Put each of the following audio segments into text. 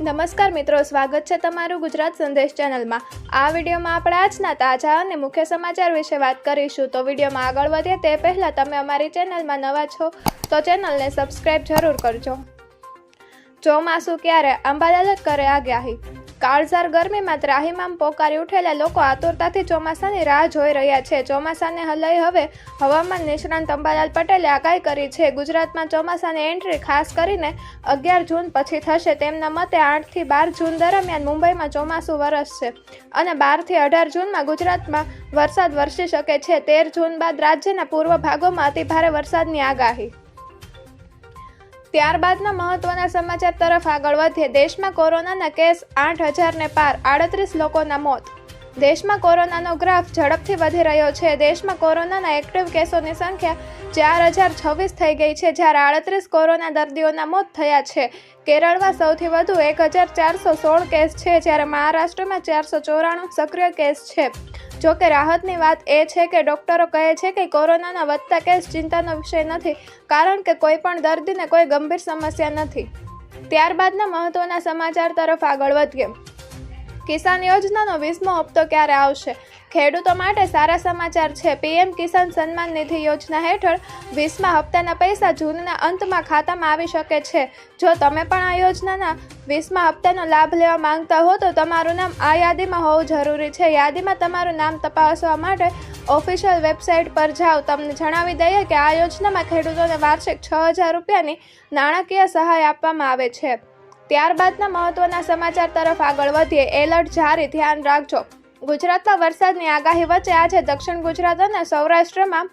નમસ્કાર મિત્રો, સ્વાગત છે તમારું ગુજરાત સંદેશ ચેનલમાં. આ વિડીયોમાં આપણે આજના તાજા અને મુખ્ય સમાચાર વિશે વાત કરીશું. તો વિડીયોમાં આગળ વધીએ તે પહેલાં તમે અમારી ચેનલમાં નવા છો, તો ચેનલને સબસ્ક્રાઈબ જરૂર કરજો. ચોમાસું ક્યારે અંબાલાલ કરે આગાહી કાળઝાર ગરમીમાં ત્રાહીમામ પોકારી ઉઠેલા લોકો આતુરતાથી ચોમાસાની રાહ જોઈ રહ્યા છે. ચોમાસાને હલય હવે હવામાન નિષ્ણાંત અંબાલાલ પટેલે આગાહી કરી છે. ગુજરાતમાં ચોમાસાની એન્ટ્રી ખાસ કરીને અગિયાર જૂન પછી થશે. તેમના મતે આઠથી બાર જૂન દરમિયાન મુંબઈમાં ચોમાસું વરસશે અને બારથી અઢાર જૂનમાં ગુજરાતમાં વરસાદ વરસી શકે છે. તેર જૂન બાદ રાજ્યના પૂર્વ ભાગોમાં અતિભારે વરસાદની આગાહી. ત્યારબાદના મહત્વના સમાચાર તરફ આગળ વધીએ. દેશમાં કોરોનાના કેસ આઠ હજારને પાર, આડત્રીસ લોકોના મોત. દેશમાં કોરોનાનો ગ્રાફ ઝડપથી વધી રહ્યો છે. દેશમાં કોરોનાના એક્ટિવ કેસોની સંખ્યા ચાર હજાર છવ્વીસ થઈ ગઈ છે, જ્યારે આડત્રીસ કોરોના દર્દીઓના મોત થયા છે. કેરળમાં સૌથી વધુ એક હજાર ચારસો સોળ કેસ છે, જ્યારે મહારાષ્ટ્રમાં ચારસો ચોરાણું સક્રિય કેસ છે. જો કે રાહતની વાત એ છે કે ડોક્ટરો કહે છે કે કોરોનાના વધતા કેસ ચિંતાનો વિષય નથી, કારણ કે કોઈ પણ દર્દીને કોઈ ગંભીર સમસ્યા નથી. ત્યારબાદના મહત્વના સમાચાર તરફ આગળ વધીએ. કિસાન યોજનાનો વીસમો હપ્તો ક્યારે આવશે? ખેડૂતો માટે સારા સમાચાર છે. પીએમ કિસાન સન્માન નિધિ યોજના હેઠળ વીસમા હપ્તાના પૈસા જૂનના અંતમાં ખાતામાં આવી શકે છે. જો તમે પણ આ યોજનાના વીસમા હપ્તાનો લાભ લેવા માંગતા હો, તો તમારું નામ આ યાદીમાં હોવું જરૂરી છે. યાદીમાં તમારું નામ તપાસવા માટે ઓફિશિયલ વેબસાઇટ પર જાઓ. તમને જણાવી દઈએ કે આ યોજનામાં ખેડૂતોને વાર્ષિક છ હજાર રૂપિયાની નાણાકીય સહાય આપવામાં આવે છે. ત્યારબાદના મહત્વના સમાચાર તરફ આગળ વધીએ. એલર્ટ જારી, ધ્યાન રાખજો. ગુજરાતમાં વરસાદની આગાહી વચ્ચે આજે દક્ષિણ ગુજરાત અને સૌરાષ્ટ્રમાં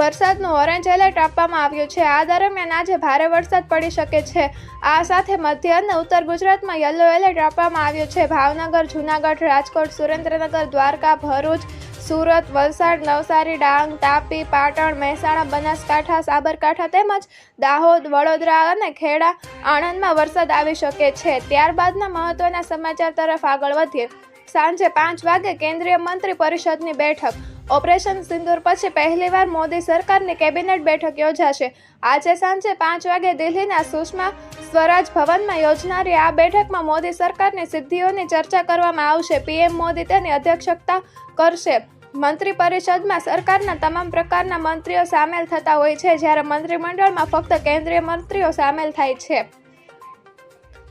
વરસાદનું ઓરેન્જ એલર્ટ આપવામાં આવ્યું છે. આ દરમિયાન આજે ભારે વરસાદ પડી શકે છે. આ સાથે મધ્ય અને ઉત્તર ગુજરાતમાં યલો એલર્ટ આપવામાં આવ્યું છે. ભાવનગર, જૂનાગઢ, રાજકોટ, સુરેન્દ્રનગર, દ્વારકા, ભરૂચ સુરત, વલસાડ, નવસારી, ડાંગ, તાપી, પાટણ, મહેસાણા, બનાસકાંઠા, સાબરકાંઠા તેમજ દાહોદ, વડોદરા અને ખેડા આણંદમાં વરસાદ આવી શકે છે. ત્યારબાદના મહત્વના સમાચાર તરફ આગળ વધીએ. સાંજે પાંચ વાગે કેન્દ્રીય મંત્રી પરિષદની બેઠક. ઓપરેશન સિંદૂર પછી પહેલીવાર મોદી સરકારની કેબિનેટ બેઠક યોજાશે. આજે સાંજે પાંચ વાગે દિલ્હીના સુષ્મા સ્વરાજ ભવનમાં યોજનારી આ બેઠકમાં મોદી સરકારની સિદ્ધિઓની ચર્ચા કરવામાં આવશે. પીએમ મોદી તેની અધ્યક્ષતા કરશે. મંત્રી પરિષદમાં સરકારના તમામ પ્રકારના મંત્રીઓ સામેલ થતા હોય છે, જ્યારે મંત્રીમંડળમાં ફક્ત કેન્દ્રીય મંત્રીઓ સામેલ થાય છે.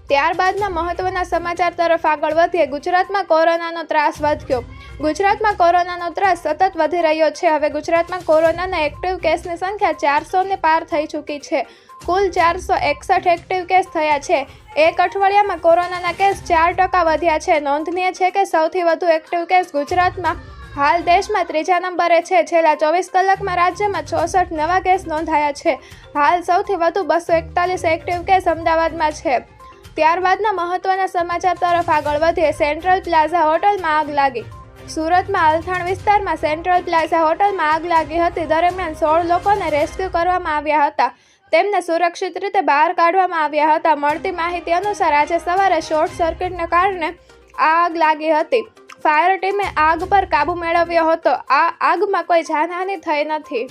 ત્યારબાદના મહત્વના સમાચાર તરફ આગળ વધીએ. ગુજરાતમાં કોરોનાનો ત્રાસ વધ્યો. ગુજરાતમાં કોરોનાનો ત્રાસ સતત વધી રહ્યો છે. હવે ગુજરાતમાં કોરોનાના એક્ટિવ કેસની સંખ્યા ચારસોને પાર થઈ ચૂકી છે. કુલ ચારસો એકસઠ એક્ટિવ કેસ થયા છે. એક અઠવાડિયામાં કોરોનાના કેસ ચાર ટકા વધ્યા છે. નોંધનીય છે કે સૌથી વધુ એક્ટિવ કેસ ગુજરાતમાં હાલ દેશમાં ત્રીજા નંબરે છે. છેલ્લા ચોવીસ કલાકમાં રાજ્યમાં ચોસઠ નવા કેસ નોંધાયા છે. હાલ સૌથી વધુ બસો એકતાલીસ એક્ટિવ કેસ અમદાવાદમાં છે. ત્યારબાદના મહત્વના સમાચાર તરફ આગળ વધીએ. સેન્ટ્રલ પ્લાઝા હોટલમાં આગ લાગી. સુરતમાં અલથાણ વિસ્તારમાં સેન્ટ્રલ પ્લાઝા હોટલમાં આગ લાગી હતી. દરમિયાન સોળ લોકોને રેસ્ક્યુ કરવામાં આવ્યા હતા. તેમને સુરક્ષિત રીતે બહાર કાઢવામાં આવ્યા હતા. મળતી માહિતી અનુસાર આજે સવારે શોર્ટ સર્કિટને કારણે આગ લાગી હતી. ફાયર ટીમે આગ પર કાબુ મેળવ્યો હતો. આ આગમાં કોઈ જાનહાનિ થઈ નથી.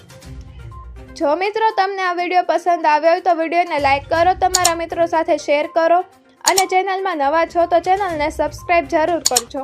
જો મિત્રો તમને આ વીડિયો પસંદ આવ્યો હોય તો વિડીયોને લાઇક કરો, તમારા મિત્રો સાથે શેર કરો અને ચેનલમાં નવા છો તો ચેનલને સબસ્ક્રાઈબ જરૂર કરજો.